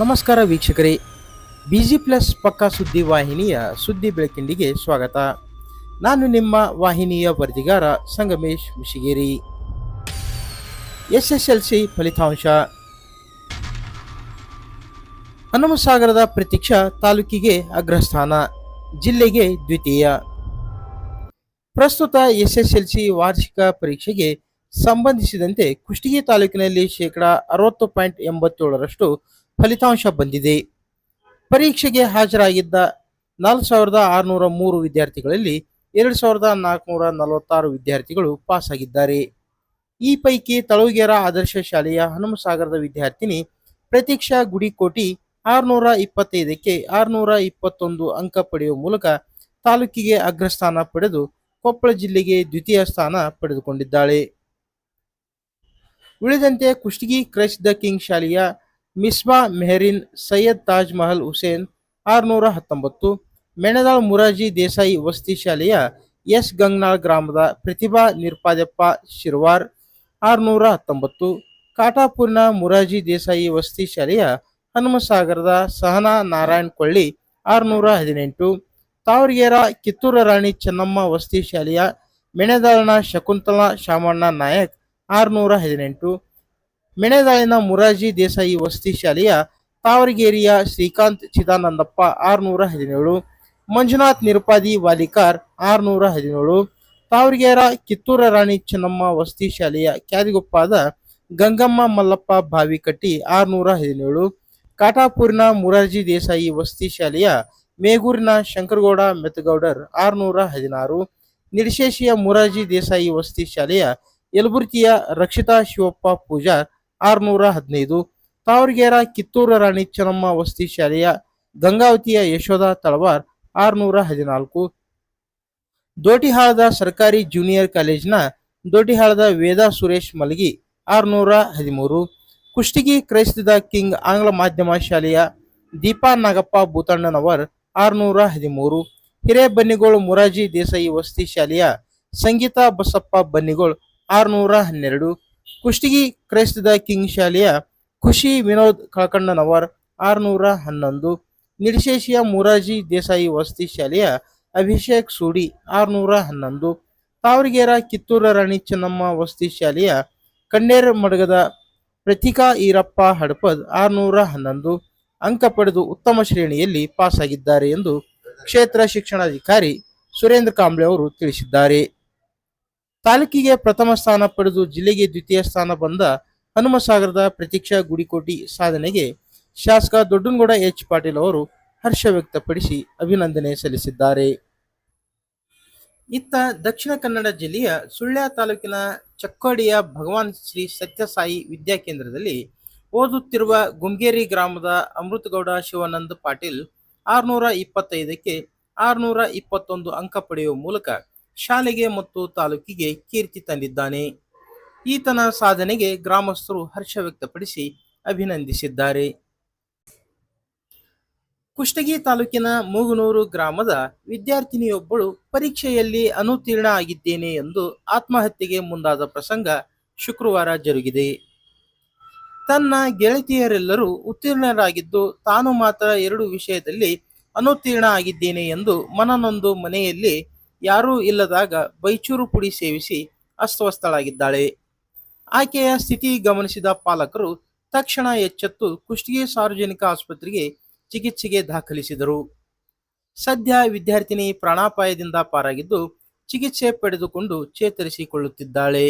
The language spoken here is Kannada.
ನಮಸ್ಕಾರ ವೀಕ್ಷಕರೇ. ಬಿಜಿ ಪ್ಲಸ್ ಪಕ್ಕಾ ಸುದ್ದಿ ವಾಹಿನಿಯ ಸುದ್ದಿ ಬೆಳಕಿಂಡಿಗೆ ಸ್ವಾಗತ. ನಾನು ನಿಮ್ಮ ವಾಹಿನಿಯ ವರದಿಗಾರ ಸಂಗಮೇಶ್ ಮುಷಿಗೇರಿ. ಎಸ್ಎಸ್ಎಲ್ಸಿ ಫಲಿತಾಂಶ. ಹನುಮಸಾಗರದ ಪ್ರತೀಕ್ಷಾ ತಾಲೂಕಿಗೆ ಅಗ್ರಸ್ಥಾನ, ಜಿಲ್ಲೆಗೆ ದ್ವಿತೀಯ. ಪ್ರಸ್ತುತ ಎಸ್ಎಸ್ಎಲ್ಸಿ ವಾರ್ಷಿಕ ಪರೀಕ್ಷೆಗೆ ಸಂಬಂಧಿಸಿದಂತೆ ಕುಷ್ಟಗಿ ತಾಲೂಕಿನಲ್ಲಿ ಶೇಕಡಾ ಅರವತ್ತು ಪಾಯಿಂಟ್ ಎಂಬತ್ತೇಳರಷ್ಟು ಫಲಿತಾಂಶ ಬಂದಿದೆ. ಪರೀಕ್ಷೆಗೆ ಹಾಜರಾಗಿದ್ದ ನಾಲ್ಕು ಸಾವಿರದ ಆರುನೂರ ಮೂರು ವಿದ್ಯಾರ್ಥಿಗಳಲ್ಲಿ ಎರಡು ಸಾವಿರದ ನಾಲ್ಕುನೂರ ನಲವತ್ತಾರು ವಿದ್ಯಾರ್ಥಿಗಳು ಪಾಸ್ ಆಗಿದ್ದಾರೆ ಈ ಪೈಕಿ ತಳುಗೇರ ಆದರ್ಶ ಶಾಲೆಯ ಹನುಮಸಾಗರದ ವಿದ್ಯಾರ್ಥಿನಿ ಪ್ರತೀಕ್ಷಾ ಗುಡಿಕೋಟಿ ಆರುನೂರ ಇಪ್ಪತ್ತೈದಕ್ಕೆ ಆರುನೂರ ಇಪ್ಪತ್ತೊಂದು ಅಂಕ ಪಡೆಯುವ ಮೂಲಕ ತಾಲೂಕಿಗೆ ಅಗ್ರಸ್ಥಾನ ಪಡೆದು ಕೊಪ್ಪಳ ಜಿಲ್ಲೆಗೆ ದ್ವಿತೀಯ ಸ್ಥಾನ ಪಡೆದುಕೊಂಡಿದ್ದಾಳೆ. ಉಳಿದಂತೆ ಕುಷ್ಟಗಿ ಕ್ರೈಸ್ತ ದ ಕಿಂಗ್ ಶಾಲೆಯ ಮಿಸ್ಬಾ ಮೆಹರಿನ್, ಸೈಯದ್ ತಾಜ್ ಮಹಲ್ ಹುಸೇನ್, ಆರುನೂರ ಹತ್ತೊಂಬತ್ತು, ಮೆಣದಾಳ್ ಮುರಾಜಿ ದೇಸಾಯಿ ವಸತಿ ಶಾಲೆಯ ಎಸ್. ಗಂಗ್ನಾಳ್ ಗ್ರಾಮದ ಪ್ರತಿಭಾ ನಿರ್ಪಾದಪ್ಪ ಶಿರ್ವಾರ್, ಆರುನೂರ ಹತ್ತೊಂಬತ್ತು, ಕಾಟಾಪುರ್ನ ಮುರಾಜಿ ದೇಸಾಯಿ ವಸತಿ ಶಾಲೆಯ ಹನುಮಸಾಗರದ ಸಹನಾ ನಾರಾಯಣ್ ಕೊಳ್ಳಿ, ಆರುನೂರ ಹದಿನೆಂಟು ತಾವರಗೇರ ಕಿತ್ತೂರ ರಾಣಿ ಚೆನ್ನಮ್ಮ ವಸತಿ ಶಾಲೆಯ ಮೆಣೆದಾಳಿನ ಶಕುಂತಲಾ ಶಾಮಣ್ಣ ನಾಯಕ್, ಆರುನೂರ ಹದಿನೆಂಟು ಮೆಣೆದಾಳಿನ ಮುರಾಜಿ ದೇಸಾಯಿ ವಸತಿ ಶಾಲೆಯ ತಾವರಗೇರಿಯ ಶ್ರೀಕಾಂತ್ ಚಿದಾನಂದಪ್ಪ, ಆರುನೂರ ಹದಿನೇಳು. ಮಂಜುನಾಥ್ ನಿರುಪಾದಿ ವಾಲಿಕಾರ್, ಆರುನೂರ ಹದಿನೇಳು. ತಾವರಗೇರ ಕಿತ್ತೂರ ರಾಣಿ ಚೆನ್ನಮ್ಮ ವಸತಿ ಶಾಲೆಯ ಕ್ಯಾದಿಗೊಪ್ಪಾದ ಗಂಗಮ್ಮ ಮಲ್ಲಪ್ಪ ಬಾವಿಕಟ್ಟಿ ಆರುನೂರ ಹದಿನೇಳು. ಕಾಟಾಪುರಿನ ಮುರಾರ್ಜಿ ದೇಸಾಯಿ ವಸತಿ ಶಾಲೆಯ ಮೇಗೂರಿನ ಶಂಕರಗೌಡ ಮೆತ್ತಗೌಡರ್, ಆರುನೂರ ಹದಿನಾರು. ನಿರ್ಶೇಷಿಯ ಮುರಾರ್ಜಿ ದೇಸಾಯಿ ವಸತಿ ಶಾಲೆಯ ಯಲಬುರ್ಗಿಯ ರಕ್ಷಿತಾ ಶಿವಪ್ಪ ಪೂಜಾರ್ ಆರುನೂರ ಹದಿನೈದು. ತಾವರಗೇರ ಕಿತ್ತೂರ ರಾಣಿ ಚೆನ್ನಮ್ಮ ವಸತಿ ಶಾಲೆಯ ಗಂಗಾವತಿಯ ಯಶೋಧ ತಳವಾರ್ ಆರುನೂರ ಹದಿನಾಲ್ಕು. ದೋಟಿಹಾಳದ ಸರ್ಕಾರಿ ಜೂನಿಯರ್ ಕಾಲೇಜಿನ ದೋಟಿಹಾಳದ ವೇದಾ ಸುರೇಶ್ ಮಲಗಿ ಆರುನೂರ ಹದಿಮೂರು. ಕುಷ್ಟಗಿ ಕ್ರೈಸ್ತದ ಕಿಂಗ್ ಆಂಗ್ಲ ಮಾಧ್ಯಮ ಶಾಲೆಯ ದೀಪಾ ನಾಗಪ್ಪ ಭೂತಣ್ಣನವರ್ ಆರುನೂರ ಹದಿಮೂರು. ಹಿರೇಬನ್ನಿಗೋಳು ಮುರಾಜಿ ದೇಸಾಯಿ ವಸತಿ ಶಾಲೆಯ ಸಂಗೀತಾ ಬಸಪ್ಪ ಬನ್ನಿಗೋಳ್ ಆರುನೂರ ಹನ್ನೆರಡು. ಕುಷ್ಟಗಿ ಕ್ರೈಸ್ತದ ಕಿಂಗ್ ಶಾಲೆಯ ಖುಷಿ ವಿನೋದ್ ಕಳಕಣ್ಣನವರ್ ಆರುನೂರ ಹನ್ನೊಂದು ನಿರ್ಶೇಷಿಯ ಮುರಾಜಿ ದೇಸಾಯಿ ವಸತಿ ಶಾಲೆಯ ಅಭಿಷೇಕ್ ಸೂಡಿ ಆರುನೂರ ಹನ್ನೊಂದು, ತಾವರಿಗೆರ ಕಿತ್ತೂರ ರಾಣಿ ಚೆನ್ನಮ್ಮ ವಸತಿ ಶಾಲೆಯ ಕಣ್ಣೇರ್ ಮಡಗದ ಪ್ರತಿಕಾ ಈರಪ್ಪ ಹಡಪದ್ ಆರುನೂರ ಹನ್ನೊಂದು, ಅಂಕ ಪಡೆದು ಉತ್ತಮ ಶ್ರೇಣಿಯಲ್ಲಿ ಪಾಸಾಗಿದ್ದಾರೆ ಎಂದು ಕ್ಷೇತ್ರ ಶಿಕ್ಷಣಾಧಿಕಾರಿ ಸುರೇಂದ್ರ ಕಾಂಬ್ಳೆ ಅವರು ತಿಳಿಸಿದ್ದಾರೆ. ತಾಲೂಕಿಗೆ ಪ್ರಥಮ ಸ್ಥಾನ ಪಡೆದು ಜಿಲ್ಲೆಗೆ ದ್ವಿತೀಯ ಸ್ಥಾನ ಬಂದ ಹನುಮಸಾಗರದ ಪ್ರತೀಕ್ಷಾ ಗುಡಿಕೋಟಿ ಸಾಧನೆಗೆ ಶಾಸಕ ದೊಡ್ಡನಗೌಡ ಎಚ್ ಪಾಟೀಲ್ ಅವರು ಹರ್ಷ ವ್ಯಕ್ತಪಡಿಸಿ ಅಭಿನಂದನೆ ಸಲ್ಲಿಸಿದ್ದಾರೆ. ಇತ್ತ ದಕ್ಷಿಣ ಕನ್ನಡ ಜಿಲ್ಲೆಯ ಸುಳ್ಯ ತಾಲೂಕಿನ ಚಕ್ಕೋಡಿಯ ಭಗವಾನ್ ಶ್ರೀ ಸತ್ಯಸಾಯಿ ವಿದ್ಯಾಕೇಂದ್ರದಲ್ಲಿ ಓದುತ್ತಿರುವ ಗುಂಗೇರಿ ಗ್ರಾಮದ ಅಮೃತಗೌಡ ಶಿವಾನಂದ ಪಾಟೀಲ್ ಆರುನೂರ ಇಪ್ಪತ್ತೈದಕ್ಕೆ ಆರುನೂರ ಇಪ್ಪತ್ತೊಂದು ಅಂಕ ಪಡೆಯುವ ಮೂಲಕ ಶಾಲೆಗೆ ಮತ್ತು ತಾಲೂಕಿಗೆ ಕೀರ್ತಿ ತಂದಿದ್ದಾನೆ. ಈತನ ಸಾಧನೆಗೆ ಗ್ರಾಮಸ್ಥರು ಹರ್ಷ ವ್ಯಕ್ತಪಡಿಸಿ ಅಭಿನಂದಿಸಿದ್ದಾರೆ. ಕುಷ್ಟಗಿ ತಾಲೂಕಿನ ಮೂಗನೂರು ಗ್ರಾಮದ ವಿದ್ಯಾರ್ಥಿನಿಯೊಬ್ಬಳು ಪರೀಕ್ಷೆಯಲ್ಲಿ ಅನುತ್ತೀರ್ಣ ಆಗಿದ್ದೇನೆ ಎಂದು ಆತ್ಮಹತ್ಯೆಗೆ ಮುಂದಾದ ಪ್ರಸಂಗ ಶುಕ್ರವಾರ ಜರುಗಿದೆ. ತನ್ನ ಗೆಳತಿಯರೆಲ್ಲರೂ ಉತ್ತೀರ್ಣರಾಗಿದ್ದು ತಾನು ಮಾತ್ರ ಎರಡು ವಿಷಯದಲ್ಲಿ ಅನುತ್ತೀರ್ಣ ಆಗಿದ್ದೇನೆ ಎಂದು ಮನನೊಂದು ಮನೆಯಲ್ಲಿ ಯಾರೂ ಇಲ್ಲದಾಗ ಬೈಚೂರು ಪುಡಿ ಸೇವಿಸಿ ಅಸ್ವಸ್ಥಳಾಗಿದ್ದಾಳೆ ಆಕೆಯ ಸ್ಥಿತಿ ಗಮನಿಸಿದ ಪಾಲಕರು ತಕ್ಷಣ ಎಚ್ಚೆತ್ತು ಕುಷ್ಟಗಿ ಸಾರ್ವಜನಿಕ ಆಸ್ಪತ್ರೆಗೆ ಚಿಕಿತ್ಸೆಗೆ ದಾಖಲಿಸಿದರು. ಸದ್ಯ ವಿದ್ಯಾರ್ಥಿನಿ ಪ್ರಾಣಾಪಾಯದಿಂದ ಪಾರಾಗಿದ್ದು ಚಿಕಿತ್ಸೆ ಪಡೆದುಕೊಂಡು ಚೇತರಿಸಿಕೊಳ್ಳುತ್ತಿದ್ದಾಳೆ.